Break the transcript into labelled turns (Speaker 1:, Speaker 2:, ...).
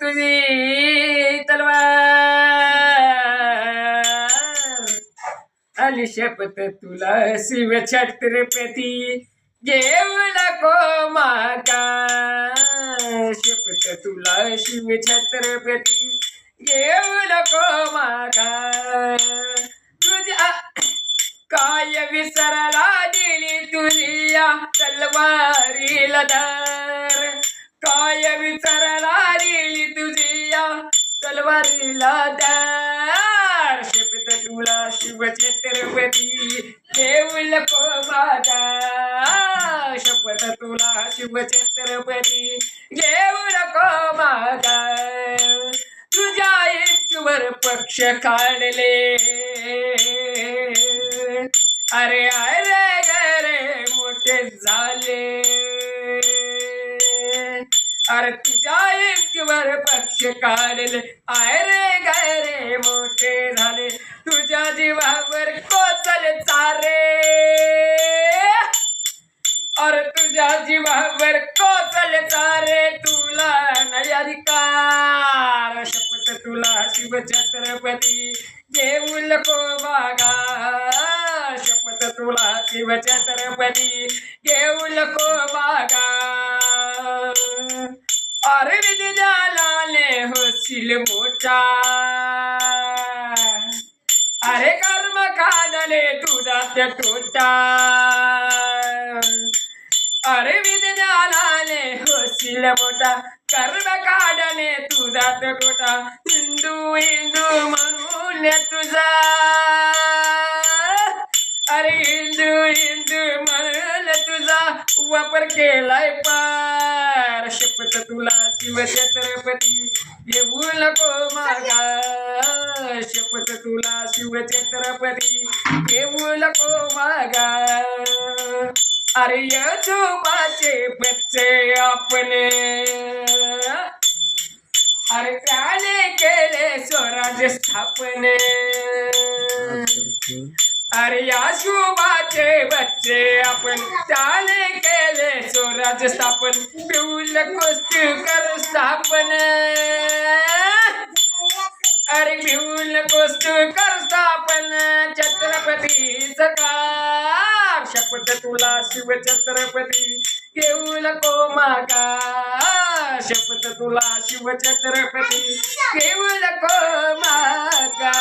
Speaker 1: तुझी तलवार. आली शपथ तुला शिव छत्रपती घेऊ नको मागा शपथ तुला शिव छत्रपती घेऊ नको मागा तुझ्या काय विसरला दिली तुझी या तलवारीला काय विसरला दिली तुझ्या तलवारीला दर. शपथ तुला शिव छत्रपती देऊल को माझा शपथ तुला शिव छत्रपती घेऊन को माझा तुझ्या इच्छेवर पक्ष काढले. अरे अरे गरे मोठे झाले. अरे तुझ्या पक्ष काढले. अरे गरे मोठे झाले. तुझ्या जीवावर कोचल चारे. अरे तुझ्या जीवावर कोचल चारे. तुला नाही अधिकार. शपथ तुला शिव छत्रपती. देऊल को बागा. शपथ तुला शिव छत्रपती. देऊल को बागा. ಕಿಲ ಮೋಟ ಅರೆ ಕರ್ಮ ಕಾದಲೆ ತುದತ್ತ ತೋಟ ಅರೆ ವಿದ್ಯಾಲಾಲೆ ಹೊಸಿಲ ಮೋಟ ಕರ್ಮ ಕಾಡಲೆ ತುದತ್ತ ಕೋಟ ಹಿಂದೂ ಹಿಂದೂ ಮನುಲ್ಯ ತುಜ ಅರೆ वापर केलाय पार. शपथ तुला शिव छत्रपती येऊ नको मागा. शपथ तुला शिव छत्रपती येऊ नको मागा. अरे यजोबाचे बच्चे आपण. अरे त्याने केले स्वराज्य स्थापने. अरे या शोभाचे बच्चे आपण चाले केले स्वराज स्थापन. पिऊल कुस्ती कर स्थापन. अरे पिऊल कुस्ती कर स्थापन. छत्रपती सकार शपथ तुला शिव छत्रपती. घेऊ नको मागा शपथ तुला शिव छत्रपती. घेऊ नको मागा